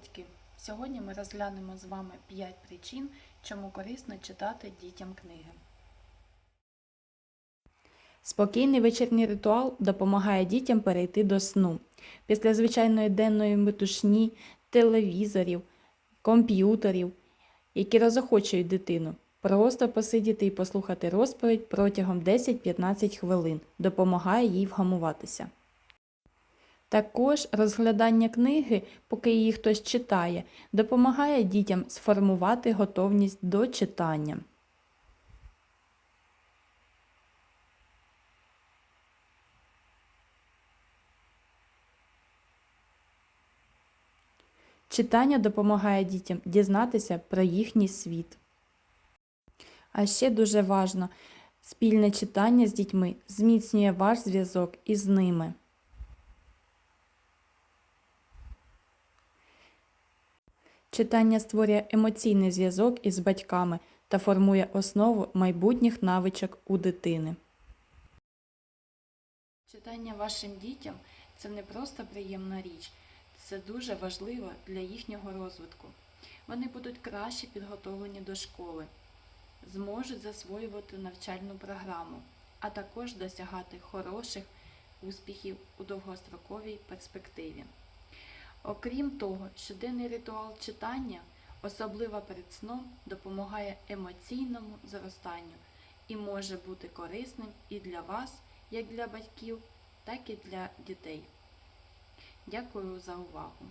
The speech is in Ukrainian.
батьки! Сьогодні ми розглянемо з вами 5 причин, чому корисно читати дітям книги. Спокійний вечірній ритуал допомагає дітям перейти до сну. Після звичайної денної метушні, телевізорів, комп'ютерів, які розохочують дитину. Просто посидіти і послухати розповідь протягом 10-15 хвилин допомагає їй вгамуватися. Також розглядання книги, поки її хтось читає, допомагає дітям сформувати готовність до читання. Читання допомагає дітям дізнатися про їхній світ. А ще дуже важливо, спільне читання з дітьми зміцнює ваш зв'язок із ними. Читання створює емоційний зв'язок із батьками та формує основу майбутніх навичок у дитини. Читання вашим дітям це не просто приємна річ, це дуже важливо для їхнього розвитку. Вони будуть краще підготовлені до школи, зможуть засвоювати навчальну програму, а також досягати хороших успіхів у довгостроковій перспективі. Окрім того, щоденний ритуал читання, особливо перед сном, допомагає емоційному зростанню і може бути корисним і для вас, як для батьків, так і для дітей. Дякую за увагу!